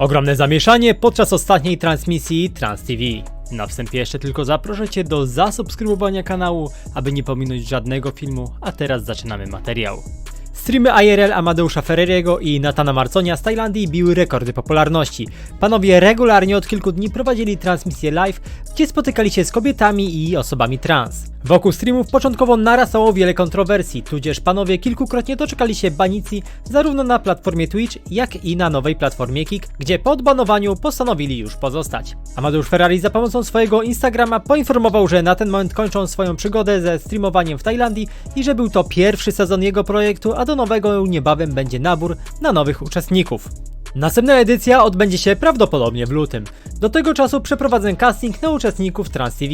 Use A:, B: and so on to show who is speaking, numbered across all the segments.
A: Ogromne zamieszanie podczas ostatniej transmisji Trans TV. Na wstępie jeszcze tylko zaproszę Cię do zasubskrybowania kanału, aby nie pominąć żadnego filmu, a teraz zaczynamy materiał. Streamy IRL Amadeusza Ferreriego i Natana Marconia z Tajlandii biły rekordy popularności. Panowie regularnie od kilku dni prowadzili transmisje live, gdzie spotykali się z kobietami i osobami trans. Wokół streamów początkowo narastało wiele kontrowersji, tudzież panowie kilkukrotnie doczekali się banicji zarówno na platformie Twitch, jak i na nowej platformie Kik, gdzie po odbanowaniu postanowili już pozostać. Amadeusz Ferrari za pomocą swojego Instagrama poinformował, że na ten moment kończą swoją przygodę ze streamowaniem w Tajlandii i że był to pierwszy sezon jego projektu, a do nowego niebawem będzie nabór na nowych uczestników. Następna edycja odbędzie się prawdopodobnie w lutym. Do tego czasu przeprowadzę casting na uczestników Trans TV.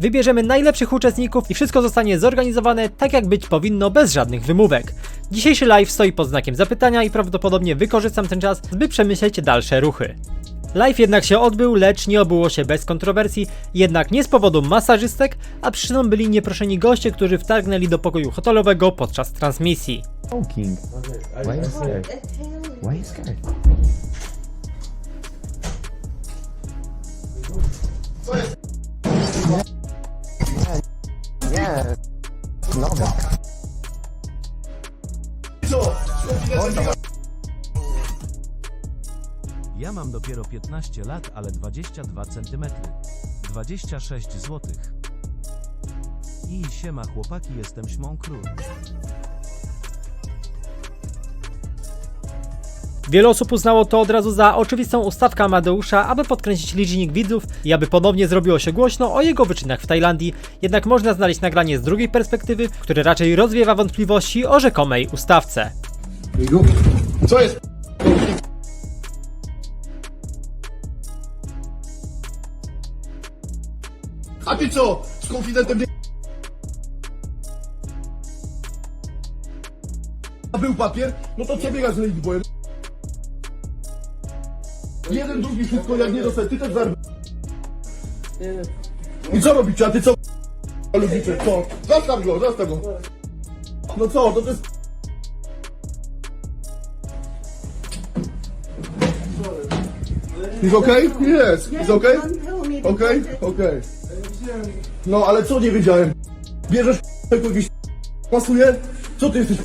A: Wybierzemy najlepszych uczestników i wszystko zostanie zorganizowane tak jak być powinno bez żadnych wymówek. Dzisiejszy live stoi pod znakiem zapytania i prawdopodobnie wykorzystam ten czas, by przemyśleć dalsze ruchy. Live jednak się odbył, lecz nie obyło się bez kontrowersji, jednak nie z powodu masażystek, a przyczyną byli nieproszeni goście, którzy wtargnęli do pokoju hotelowego podczas transmisji.
B: Why you Nie. Nowe.
C: Ja mam dopiero 15 lat, ale 22 cm. 26 zł. I siema chłopaki, jestem śmą król.
A: Wiele osób uznało to od razu za oczywistą ustawkę Amadeusza, aby podkręcić licznik widzów i aby ponownie zrobiło się głośno o jego wyczynach w Tajlandii. Jednak można znaleźć nagranie z drugiej perspektywy, które raczej rozwiewa wątpliwości o rzekomej ustawce.
D: Co jest? A ty co? Z konfidentem. A był papier? No to co biegasz z Ladyboyem? Jeden, drugi, wszystko jak nie dostać, ty też zarb... I co robicie? A ty co? Lubicie, co? Zostaw go, zostaw go. No co, to to jest... Jest okej? Jest. Jest okej? Okej? Okej. No ale co nie wiedziałem? Bierzesz jakiś pasuje? Co ty jesteś?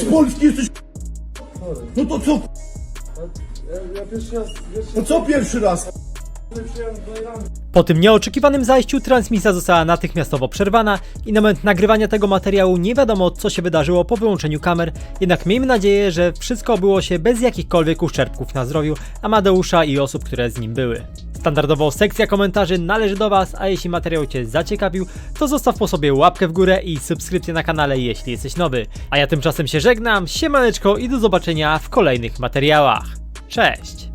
D: Z Polski jesteś? No to co? No co pierwszy raz?
A: Po tym nieoczekiwanym zajściu transmisja została natychmiastowo przerwana i na moment nagrywania tego materiału nie wiadomo co się wydarzyło po wyłączeniu kamer, jednak miejmy nadzieję, że wszystko obyło się bez jakichkolwiek uszczerbków na zdrowiu Amadeusza i osób, które z nim były. Standardowo sekcja komentarzy należy do Was, a jeśli materiał Cię zaciekawił, to zostaw po sobie łapkę w górę i subskrypcję na kanale, jeśli jesteś nowy. A ja tymczasem się żegnam, siemaneczko i do zobaczenia w kolejnych materiałach. Cześć!